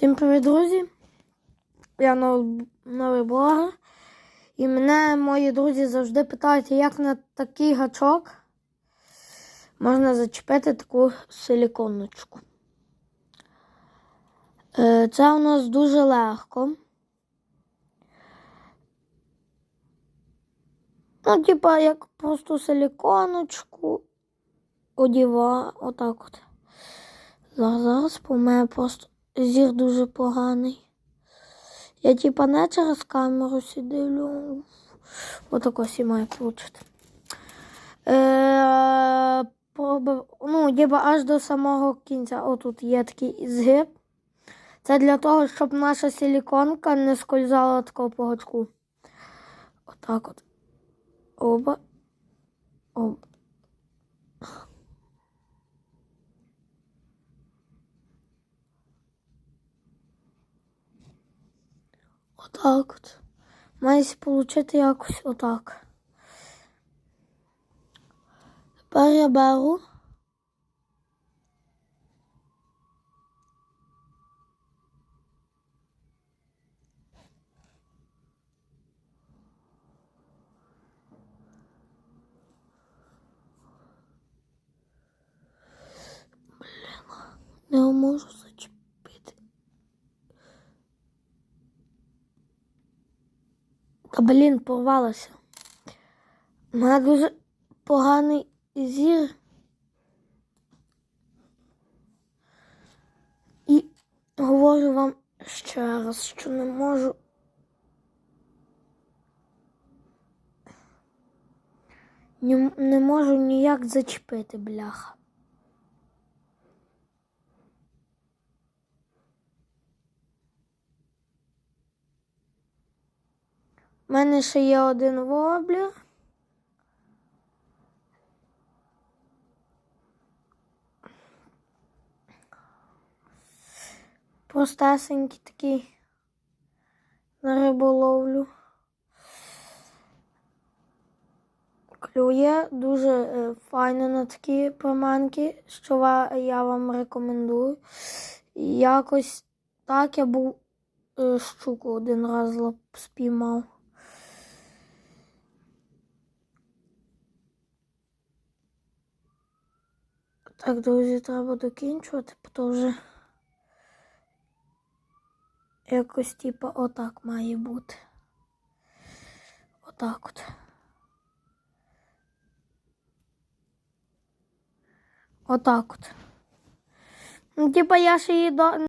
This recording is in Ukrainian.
Всім привіт, друзі! Я новий блогер. І мене мої друзі завжди питають, як на такий гачок можна зачепити таку силіконочку. Е, Це у нас дуже легко. Ну, типа, як просто силіконочку одіва, отак от. Зараз, бо мене просто зір дуже поганий. Я типа не через камеру сиділю. Ось і має получити. Е, пробив- ну, типа аж до самого кінця. Отут є такий згиб. Це для того, щоб наша силіконка не скользала такого по гачку. Отак от. Оба. Оба. Отак от. Мається получити якось отак. Тепер я беру. Блін, не можу зачепити. Та блін, порвалося. У мене дуже поганий зір. І говорю вам ще раз, що не можу. Не, не можу ніяк зачепити, бляха. У мене ще є один воблер. Простесенький такий на риболовлю. Клює дуже е, файно на такі приманки, що я вам рекомендую. Якось так я був е, щуку один раз спіймав. Так, друзі, треба докінчувати, бо вже якось типа отак має бути. Отак от. Отак от. Ну, типа я ще її до...